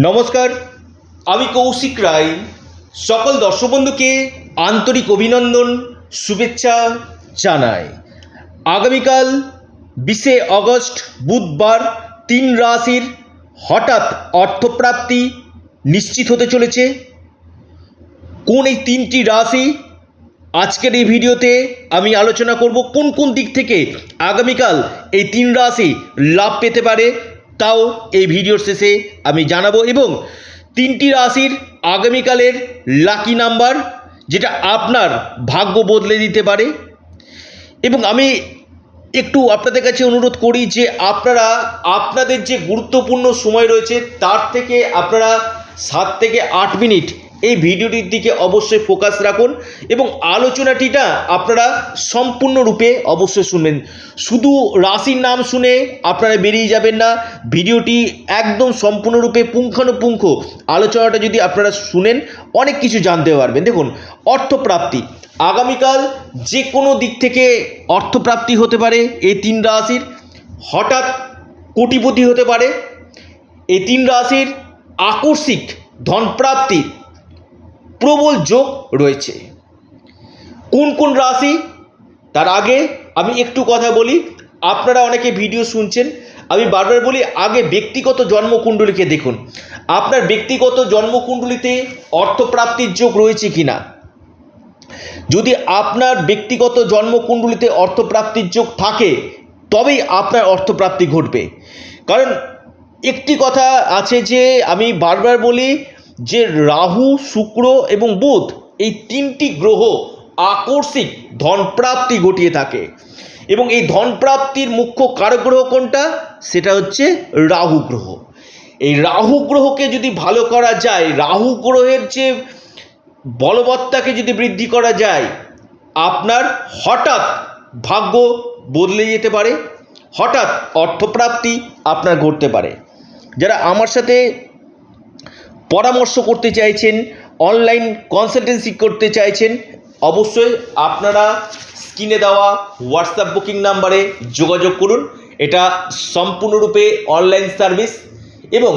নমস্কার, আমি কৌশিক রায়। সকল দর্শক বন্ধুকে আন্তরিক অভিনন্দন, শুভেচ্ছা জানাই। আগামীকাল বিশে আগস্ট বুধবার তিন রাশির হঠাৎ অর্থপ্রাপ্তি নিশ্চিত হতে চলেছে। কোন এই তিনটি রাশি? আজকের এই ভিডিওতে আমি আলোচনা করব কোন কোন দিক থেকে আগামীকাল এই তিন রাশি লাভ পেতে পারে। তাও এই ভিডিওর শেষে আমি জানাব এবং তিনটি রাশির আগামীকালের লাকি নাম্বার যেটা আপনার ভাগ্য বদলে দিতে পারে। এবং আমি একটু আপনাদের কাছে অনুরোধ করি যে আপনারা, আপনাদের যে গুরুত্বপূর্ণ সময় রয়েছে তার থেকে আপনারা সাত থেকে আট মিনিট এই ভিডিওটির দিকে অবশ্যই ফোকাস রাখুন এবং আলোচনাটিটা আপনারা সম্পূর্ণরূপে অবশ্যই শুনবেন। শুধু রাশির নাম শুনে আপনারা বেরিয়ে যাবেন না, ভিডিওটি একদম সম্পূর্ণরূপে পুঙ্খানুপুঙ্খ। আলোচনাটা যদি আপনারা শুনেন, অনেক কিছু জানতে পারবেন। দেখুন, অর্থপ্রাপ্তি। আগামীকাল যে কোনো দিক থেকে অর্থপ্রাপ্তি হতে পারে এই তিন রাশির। হঠাৎ কোটিপতি হতে পারে। এই তিন রাশির আকস্মিক ধনপ্রাপ্তির প্রবল যোগ রয়েছে। কোন কোন রাশি? তার আগে আমি একটু কথা বলি, আপনারা অনেকে ভিডিও শুনছেন, আমি বারবার বলি, আগে ব্যক্তিগত জন্মকুণ্ডলীকে দেখুন। আপনার ব্যক্তিগত জন্মকুণ্ডলিতে অর্থপ্রাপ্তির যোগ রয়েছে কিনা? যদি আপনার ব্যক্তিগত জন্মকুণ্ডলিতে অর্থপ্রাপ্তির যোগ থাকে, তবেই আপনার অর্থপ্রাপ্তি ঘটবে। কারণ একটি কথা আছে যে, আমি বারবার বলি যে রাহু, শুক্র এবং বুধ এই তিনটি গ্রহ আকর্ষিক ধনপ্রাপ্তি ঘটিয়ে থাকে। এবং এই ধনপ্রাপ্তির মুখ্য কারগ্রহ কোনটা? সেটা হচ্ছে রাহু গ্রহ। এই রাহু গ্রহকে যদি ভালো করা যায়, রাহু গ্রহের যে বলবত্তাকে যদি বৃদ্ধি করা যায়, আপনার হঠাৎ ভাগ্য বদলে যেতে পারে, হঠাৎ অর্থপ্রাপ্তি আপনার ঘটতে পারে। যারা আমার সাথে পরামর্শ করতে চাইছেন অনলাইন কনসালটেন্সি করতে চাইছেন, অবশ্যই আপনারা স্ক্রিনে দেওয়া হোয়াটসঅ্যাপ বুকিং নাম্বারে যোগাযোগ করুন। এটা সম্পূর্ণরূপে অনলাইন সার্ভিস এবং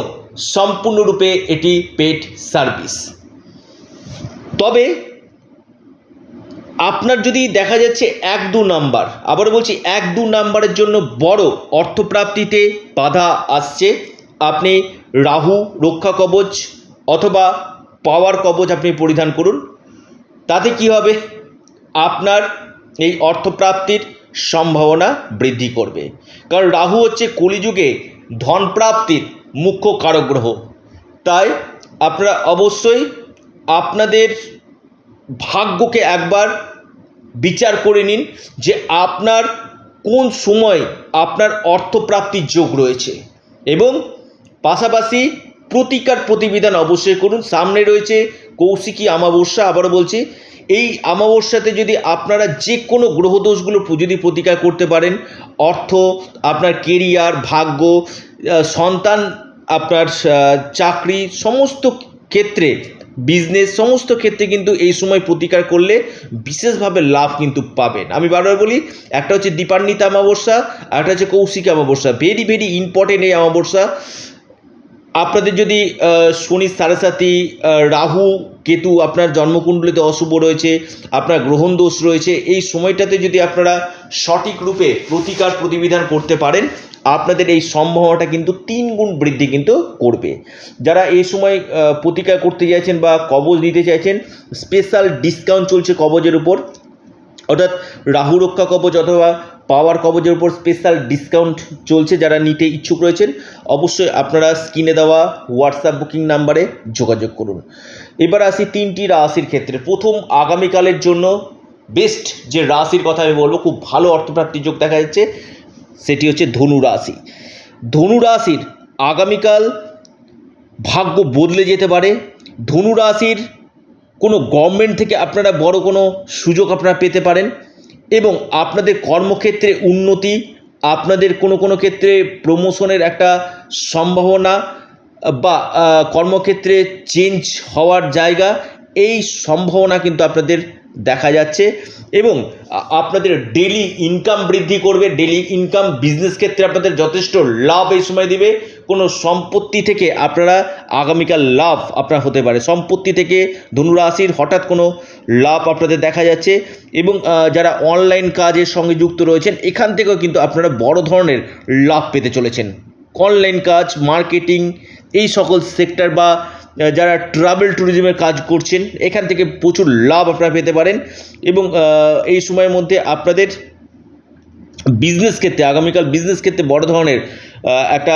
সম্পূর্ণরূপে এটি পেড সার্ভিস তবে আপনার যদি দেখা যাচ্ছে এক দু নাম্বার আবার বলছি এক দু নাম্বারের জন্য বড় অর্থপ্রাপ্তিতে বাধা আসছে, আপনি রাহু, রক্ষা কবচ অথবা পাওয়ার কবচ আপনি পরিধান করুন। তাতে কি হবে? আপনার এই অর্থপ্রাপ্তির সম্ভাবনা বৃদ্ধি করবে। কারণ রাহু হচ্ছে কলিযুগে ধনপ্রাপ্তির মুখ্য কারক গ্রহ তাই আপনারা অবশ্যই আপনাদের ভাগ্যকে একবার বিচার করে নিন যে আপনার কোন সময় আপনার অর্থপ্রাপ্তির যোগ রয়েছে। এবং পাশাপাশি প্রতিকার প্রতিবিধান অবশ্যই করুন। সামনে রয়েছে কৌশিকী আমাবস্যা আবারও বলছি, এই আমাবস্যাতে যদি আপনারা যে কোনো গ্রহদোষগুলো যদি প্রতিকার করতে পারেন, অর্থ, আপনার কেরিয়ার, ভাগ্য সন্তান, আপনার চাকরি, সমস্ত ক্ষেত্রে, বিজনেস, সমস্ত ক্ষেত্রে কিন্তু এই সময় প্রতিকার করলে বিশেষভাবে লাভ কিন্তু পাবেন। আমি বারবার বলি, একটা হচ্ছে দীপান্বিতা অমাবস্যা, আর একটা হচ্ছে কৌশিক অমাবস্যা। ভেরি ভেরি ইম্পর্টেন্ট এই অমাবস্যা। আপনাদের যদি শনি সাড়ে রাহু, কেতু আপনার জন্মকুণ্ডলিতে অশুভ রয়েছে, আপনার গ্রহণ দোষ রয়েছে, এই সময়টাতে যদি আপনারা সঠিক রূপে প্রতিকার প্রতিবিধান করতে পারেন, আপনাদের এই সম্ভাবনাটা কিন্তু তিন গুণ বৃদ্ধি কিন্তু করবে। যারা এই সময় প্রতিকার করতে চাইছেন বা কবজ নিতে চাইছেন স্পেশাল ডিসকাউন্ট চলছে কবজের উপর, অর্থাৎ রাহু রক্ষা কবচ অথবা পাওয়ার কবজের উপর স্পেশাল ডিসকাউন্ট চলছে যারা নিতে ইচ্ছুক রয়েছেন, অবশ্যই আপনারা স্ক্রিনে দেওয়া হোয়াটসঅ্যাপ বুকিং নাম্বারে যোগাযোগ করুন। এবার আসি তিনটি রাশির ক্ষেত্রে। প্রথম, আগামীকালের জন্য বেস্ট যে রাশির কথা আমি বলব, খুব ভালো অর্থপ্রাপ্তি যোগ দেখা যাচ্ছে, সেটি হচ্ছে ধনু রাশি। ধনু রাশির আগামীকাল ভাগ্য বদলে যেতে পারে। ধনু রাশির কোনো গভর্নমেন্ট থেকে আপনারা বড় কোনো সুযোগ আপনারা পেতে পারেন। এবং আপনাদের কর্মক্ষেত্রে উন্নতি, আপনাদের কোনো কোনো ক্ষেত্রে প্রমোশনের একটা সম্ভাবনা বা কর্মক্ষেত্রে চেঞ্জ হওয়ার জায়গা, এই সম্ভাবনা কিন্তু আপনাদের দেখা যাচ্ছে এবং আপনাদের ডেলি ইনকাম বৃদ্ধি করবে ডেলি ইনকাম বিজনেস ক্ষেত্রে আপনাদের যথেষ্ট লাভ এই সময় দিবে। কোনো সম্পত্তি থেকে আপনারা আগামীকাল লাভ আপনার হতে পারে। সম্পত্তি থেকে ধনুরাশির হঠাৎ কোনো লাভ আপনাদের দেখা যাচ্ছে এবং যারা অনলাইন কাজের সঙ্গে যুক্ত রয়েছেন, এখান থেকেও কিন্তু আপনারা বড় ধরনের লাভ পেতে চলেছেন। অনলাইন কাজ মার্কেটিং এই সকল সেক্টর বা যারা ট্রাভেল ট্যুরিজমের কাজ করছেন, এখান থেকে প্রচুর লাভ আপনারা পেতে পারেন এবং এই সময়ের মধ্যে আপনাদের বিজনেস ক্ষেত্রে, আগামীকাল বিজনেস ক্ষেত্রে বড় ধরনের একটা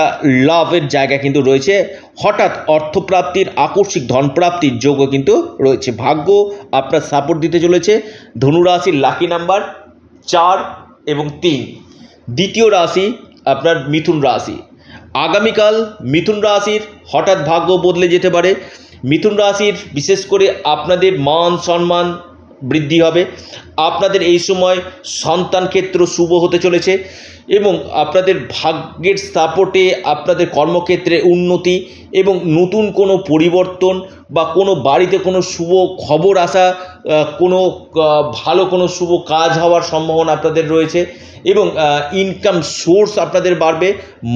লাভের জায়গা কিন্তু রয়েছে। হঠাৎ অর্থপ্রাপ্তির আকস্মিক ধনপ্রাপ্তির যোগও কিন্তু রয়েছে। ভাগ্য আপনার সাপোর্ট দিতে চলেছে। ধনুরাশির লাকি নাম্বার চার এবং তিন। দ্বিতীয় রাশি আপনার মিথুন রাশি। আগামীকাল মিথুন রাশির হঠাৎ ভাগ্য বদলে যেতে পারে। মিথুন রাশির বিশেষ করে আপনাদের মান সম্মান বৃদ্ধি হবে। আপনাদের এই সময় সন্তান ক্ষেত্র শুভ হতে চলেছে এবং আপনাদের ভাগ্যের সাপোর্টে আপনাদের কর্মক্ষেত্রে উন্নতি এবং নতুন কোনো পরিবর্তন বা কোনো বাড়িতে কোনো শুভ খবর আসা কোনো ভালো কোনো শুভ কাজ হওয়ার সম্ভাবনা আপনাদের রয়েছে এবং ইনকাম সোর্স আপনাদের বাড়বে,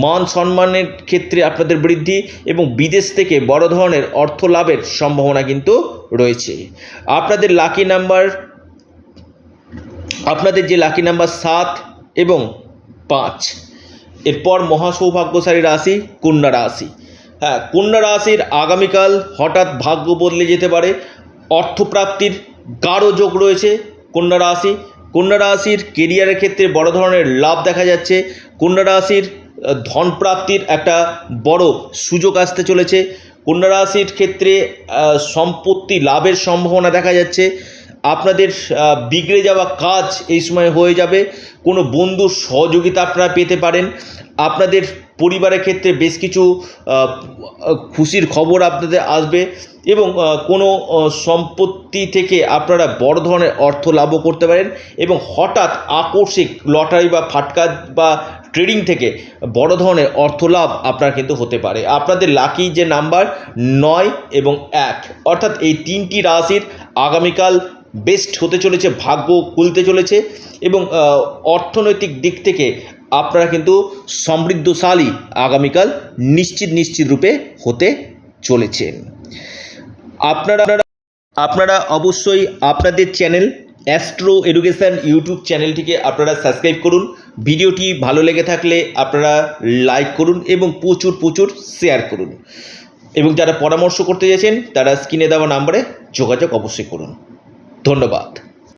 মান সম্মানের ক্ষেত্রে আপনাদের বৃদ্ধি এবং বিদেশ থেকে বড় ধরনের অর্থ লাভের সম্ভাবনা কিন্তু রয়েছে। আপনাদের লাকি নাম্বার আপনাদের যে লাকি নাম্বার সাত এবং পাঁচ, এরপর মহাসৌভাগ্যশালী রাশি, কন্যা রাশি। হ্যাঁ কন্যা রাশির আগামীকাল হঠাৎ ভাগ্য বদলে যেতে পারে। অর্থপ্রাপ্তির গাঢ় যোগ রয়েছে কন্যা রাশি। কন্যা রাশির কেরিয়ারের ক্ষেত্রে বড় ধরনের লাভ দেখা যাচ্ছে। কন্যা রাশির আহ, ধন প্রাপ্তির একটা বড় সুযোগ আসতে চলেছে। কন্যা রাশির ক্ষেত্রে সম্পত্তি লাভের সম্ভাবনা দেখা যাচ্ছে। আপনাদের বিগড়ে যাওয়া কাজ এই সময় হয়ে যাবে। কোনো বন্ধুর সহযোগিতা আপনারা পেতে পারেন। আপনাদের পরিবারের ক্ষেত্রে বেশ কিছু খুশির খবর আপনাদের আসবে এবং কোনো সম্পত্তি থেকে আপনারা বড় ধরনের অর্থ লাভও করতে পারেন এবং হঠাৎ আকস্মিক লটারি বা ফাটকা বা ট্রেডিং থেকে বড় ধরনের অর্থ লাভ আপনার কিন্তু হতে পারে। আপনাদের লাকি যে নাম্বার নয় এবং এক, অর্থাৎ এই তিনটি রাশির আগামীকাল বেস্ট হতে চলেছে, ভাগ্য খুলতে চলেছে এবং অর্থনৈতিক দিক থেকে আপনারা কিন্তু সমৃদ্ধশালী আগামীকাল নিশ্চিত নিশ্চিত রূপে হতে চলেছেন। আপনারা আপনারা অবশ্যই আপনাদের চ্যানেল অ্যাস্ট্রো এডুকেশান ইউটিউব চ্যানেলটিকে আপনারা সাবস্ক্রাইব করুন। ভিডিওটি ভালো লেগে থাকলে আপনারা লাইক করুন এবং প্রচুর প্রচুর শেয়ার করুন। এবং যারা পরামর্শ করতে চাইছেন, তারা স্ক্রিনে দেওয়া নাম্বারে যোগাযোগ অবশ্যই করুন। ধন্যবাদ।